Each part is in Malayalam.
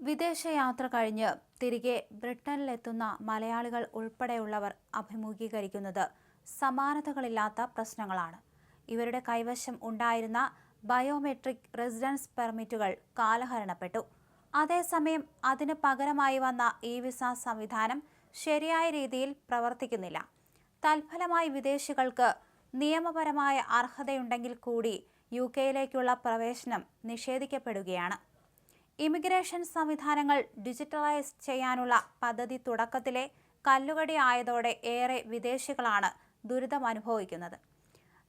വിദേശയാത്ര കഴിഞ്ഞ് തിരികെ ബ്രിട്ടനിലെത്തുന്ന മലയാളികൾ ഉൾപ്പെടെയുള്ളവർ അഭിമുഖീകരിക്കുന്നത് സമാനതകളില്ലാത്ത പ്രശ്നങ്ങളാണ്. ഇവരുടെ കൈവശം ഉണ്ടായിരുന്ന ബയോമെട്രിക് റെസിഡൻസ് പെർമിറ്റുകൾ കാലഹരണപ്പെട്ടു. അതേസമയം അതിന് പകരമായി വന്ന ഇ വിസ സംവിധാനം ശരിയായ രീതിയിൽ പ്രവർത്തിക്കുന്നില്ല. തൽഫലമായി വിദേശികൾക്ക് നിയമപരമായ അർഹതയുണ്ടെങ്കിൽ കൂടി യു കെയിലേക്കുള്ള പ്രവേശനം നിഷേധിക്കപ്പെടുകയാണ്. ഇമിഗ്രേഷൻ സംവിധാനങ്ങൾ ഡിജിറ്റലൈസ് ചെയ്യാനുള്ള പദ്ധതി തുടക്കത്തിലെ കല്ലുകടി ആയതോടെ ഏറെ വിദേശികളാണ് ദുരിതം അനുഭവിക്കുന്നത്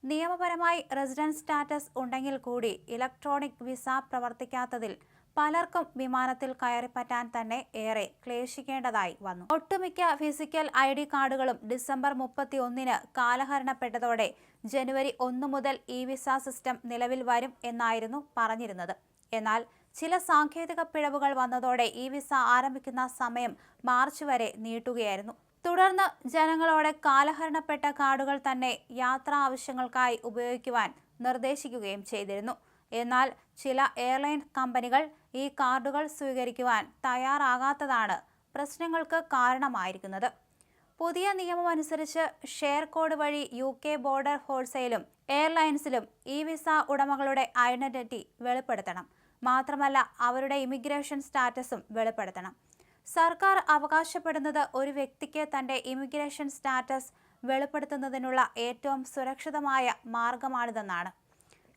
നിയമപരമായി റെസിഡൻസ് സ്റ്റാറ്റസ് ഉണ്ടെങ്കിൽ കൂടി ഇലക്ട്രോണിക് വിസ പ്രവർത്തിക്കാത്തതിൽ പലർക്കും വിമാനത്തിൽ കയറിപ്പറ്റാൻ തന്നെ ഏറെ ക്ലേശിക്കേണ്ടതായി വന്നു. ഒട്ടുമിക്ക ഫിസിക്കൽ ഐ ഡി കാർഡുകളും ഡിസംബർ മുപ്പത്തി ഒന്നിന് കാലഹരണപ്പെട്ടതോടെ ജനുവരി ഒന്ന് മുതൽ ഇ വിസ സിസ്റ്റം നിലവിൽ വരും എന്നായിരുന്നു പറഞ്ഞിരുന്നത്. എന്നാൽ ചില സാങ്കേതിക പിഴവുകൾ വന്നതോടെ ഈ വിസ ആരംഭിക്കുന്ന സമയം മാർച്ച് വരെ നീട്ടുകയായിരുന്നു. തുടർന്ന് ജനങ്ങളോടെ കാലഹരണപ്പെട്ട കാർഡുകൾ തന്നെ യാത്രാ ആവശ്യങ്ങൾക്കായി ഉപയോഗിക്കുവാൻ നിർദ്ദേശിക്കുകയും ചെയ്തിരുന്നു. എന്നാൽ ചില എയർലൈൻ കമ്പനികൾ ഈ കാർഡുകൾ സ്വീകരിക്കുവാൻ തയ്യാറാകാത്തതാണ് പ്രശ്നങ്ങൾക്ക് കാരണമായിരിക്കുന്നത്. പുതിയ നിയമമനുസരിച്ച് ഷെയർ കോഡ് വഴി യു കെ ബോർഡർ ഹോൾസെയിലും എയർലൈൻസിലും ഇ വിസ ഉടമകളുടെ ഐഡന്റിറ്റി വെളിപ്പെടുത്തണം. മാത്രമല്ല അവരുടെ ഇമിഗ്രേഷൻ സ്റ്റാറ്റസും വെളിപ്പെടുത്തണം. സർക്കാർ അവകാശപ്പെടുന്നത് ഒരു വ്യക്തിക്ക് തന്റെ ഇമിഗ്രേഷൻ സ്റ്റാറ്റസ് വെളിപ്പെടുത്തുന്നതിനുള്ള ഏറ്റവും സുരക്ഷിതമായ മാർഗമാണിതെന്നാണ്.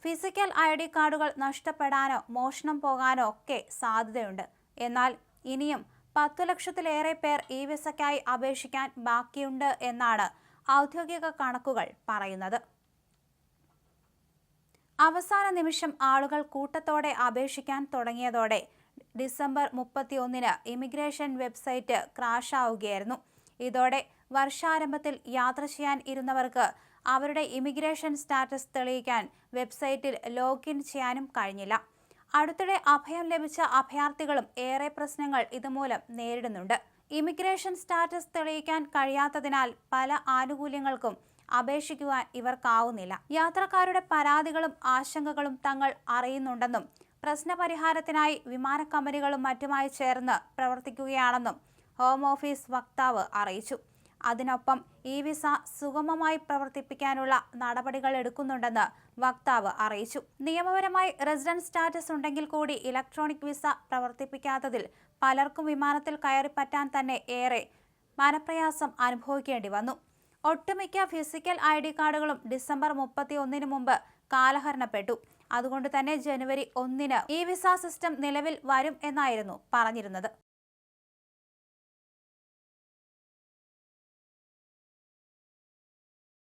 ഫിസിക്കൽ ഐ ഡി കാർഡുകൾ നഷ്ടപ്പെടാനോ മോഷണം പോകാനോ ഒക്കെ സാധ്യതയുണ്ട്. എന്നാൽ ഇനിയും പത്തു ലക്ഷത്തിലേറെ പേർ ഇ വിസയ്ക്കായി അപേക്ഷിക്കാൻ ബാക്കിയുണ്ട് എന്നാണ് ഔദ്യോഗിക കണക്കുകൾ പറയുന്നത്. അവസാന നിമിഷം ആളുകൾ കൂട്ടത്തോടെ അപേക്ഷിക്കാൻ തുടങ്ങിയതോടെ ഡിസംബർ മുപ്പത്തി ഒന്നിന് ഇമിഗ്രേഷൻ വെബ്സൈറ്റ് ക്രാഷ് ആവുകയായിരുന്നു ഇതോടെ വർഷാരംഭത്തിൽ യാത്ര ചെയ്യാൻ ഇരുന്നവർക്ക് അവരുടെ ഇമിഗ്രേഷൻ സ്റ്റാറ്റസ് തെളിയിക്കാൻ വെബ്സൈറ്റിൽ ലോഗിൻ ചെയ്യാനും കഴിഞ്ഞില്ല. അടുത്തിടെ അഭയം ലഭിച്ച അഭയാർത്ഥികളും ഏറെ പ്രശ്നങ്ങൾ ഇതുമൂലം നേരിടുന്നുണ്ട്. ഇമിഗ്രേഷൻ സ്റ്റാറ്റസ് തെളിയിക്കാൻ കഴിയാത്തതിനാൽ പല ആനുകൂല്യങ്ങൾക്കും അപേക്ഷിക്കുവാൻ ഇവർക്കാവുന്നില്ല. യാത്രക്കാരുടെ പരാതികളും ആശങ്കകളും തങ്ങൾ അറിയുന്നുണ്ടെന്നും പ്രശ്നപരിഹാരത്തിനായി വിമാന കമ്പനികളും മറ്റുമായി ചേർന്ന് പ്രവർത്തിക്കുകയാണെന്നും ഹോം ഓഫീസ് വക്താവ് അറിയിച്ചു. അതിനൊപ്പം ഇ വിസ സുഗമമായി പ്രവർത്തിപ്പിക്കാനുള്ള നടപടികൾ എടുക്കുന്നുണ്ടെന്ന് വക്താവ് അറിയിച്ചു. നിയമപരമായി റെസിഡൻസ് സ്റ്റാറ്റസ് ഉണ്ടെങ്കിൽ കൂടി ഇലക്ട്രോണിക് വിസ പ്രവർത്തിപ്പിക്കാത്തതിൽ പലർക്കും വിമാനത്തിൽ കയറി പറ്റാൻ തന്നെ ഏറെ മനപ്രയാസം അനുഭവിക്കേണ്ടി വന്നു. ഒട്ടുമിക്ക ഫിസിക്കൽ ഐ ഡി കാർഡുകളും ഡിസംബർ മുപ്പത്തി ഒന്നിന് മുമ്പ് കാലഹരണപ്പെട്ടു. അതുകൊണ്ട് തന്നെ ജനുവരി ഒന്നിന് ഇ വിസ സിസ്റ്റം നിലവിൽ വരും എന്നായിരുന്നു പറഞ്ഞിരുന്നത്.